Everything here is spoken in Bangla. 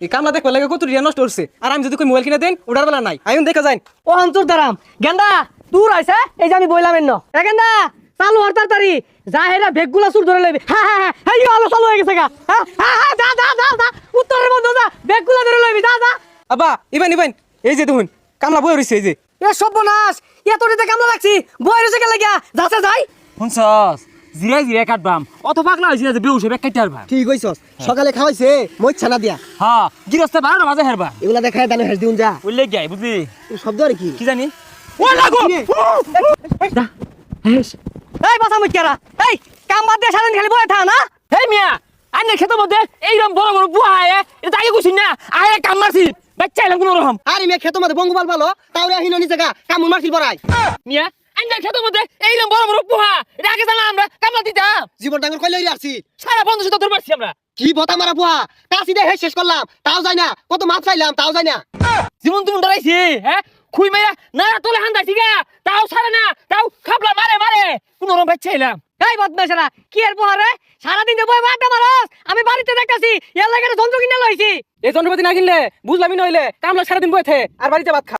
এই কামলা দেখবার লাগে কত রিয়া নষ্ট করছে আর আমি যদি কই মোবাইল কিনে দেন ওটার বেলা নাই। আমি দেখা যাই ও অন্তর দারাম। গেন্দা দূর আইছে এই যে আমি বইলাম এন্ন এ গেন্দা চালু হর তাড়াতাড়ি। যা হেরা বেগগুলা সুর ধরে লইবে। হ্যাঁ হ্যাঁ হ্যাঁ এই আলো চালু হয়ে গেছে গা। হ্যাঁ হ্যাঁ হ্যাঁ, যা যা যা যা। উত্তরের মধ্যে যা বেগগুলা ধরে লইবি যা যা। আবা ইবেন ইবেন এই যে দেখুন কামলা বই রয়েছে এই যে। এ সর্বনাশ এতটিতে কামলা লাগছি বই রয়েছে গেলে গিয়া যাচ্ছে যাই। শুনছস? জিরাই জিরাই কাটবাম অত পাগলা হয়েছি যে বেউসে বেগ কাটতে পারবা ঠিক কইছস সকালে খাওয়াইছে মই ছানা দিয়া। হ্যাঁ গিরস্তে বারোটা বাজে হেরবা এগুলা দেখায় দানে হেস দিউন যা। গাই বুঝলি শব্দ আর কি? কি জানি? ও লাগো! এই বাসা এই কাম বাদ দিয়ে সারাদিন খালি বয়ে থা না হেই মিয়া আইনে খেতে মধ্যে এইরকম বড় বড় বুয়া আয়ে এটা আগে কইছিস না আয়ে কাম মারছি বাচ্চা এলাম কোনো রকম আরে মে খেতো মধ্যে বঙ্গবাল ভালো তাওরে হিনো নি জায়গা কামুন মারছিল বড়াই মিয়া আইনে খেতে মধ্যে এইরকম বড় বড় বুয়া এটা আগে জানা আমরা কামলা দিতাম। জীবন ডাঙ্গর কইলে আসছি সারা বন্ধু সাথে তোর আমরা। কি বতা মারা বুয়া কাশি দে শেষ করলাম তাও যায় না কত মাছ চাইলাম তাও যায় না। জীবন তুমি ডরাইছি হ্যাঁ? খুই মাইয়া না তোলে হান্দাইছি গা তাও ছাড়ে না তাও খাবলা মারে মারে। কোনো রকম বাচ্চা এলাম এই বদমাশেরা কি এর পোহারে সারাদিন যে বই বাটা মারস আমি বাড়িতে দেখতাছি এর লাগে যন্ত্র কিনে লইছি। এই যন্ত্রপাতি না কিনলে বুঝলামই নইলে কামলা সারাদিন বই থে আর বাড়িতে ভাত খা।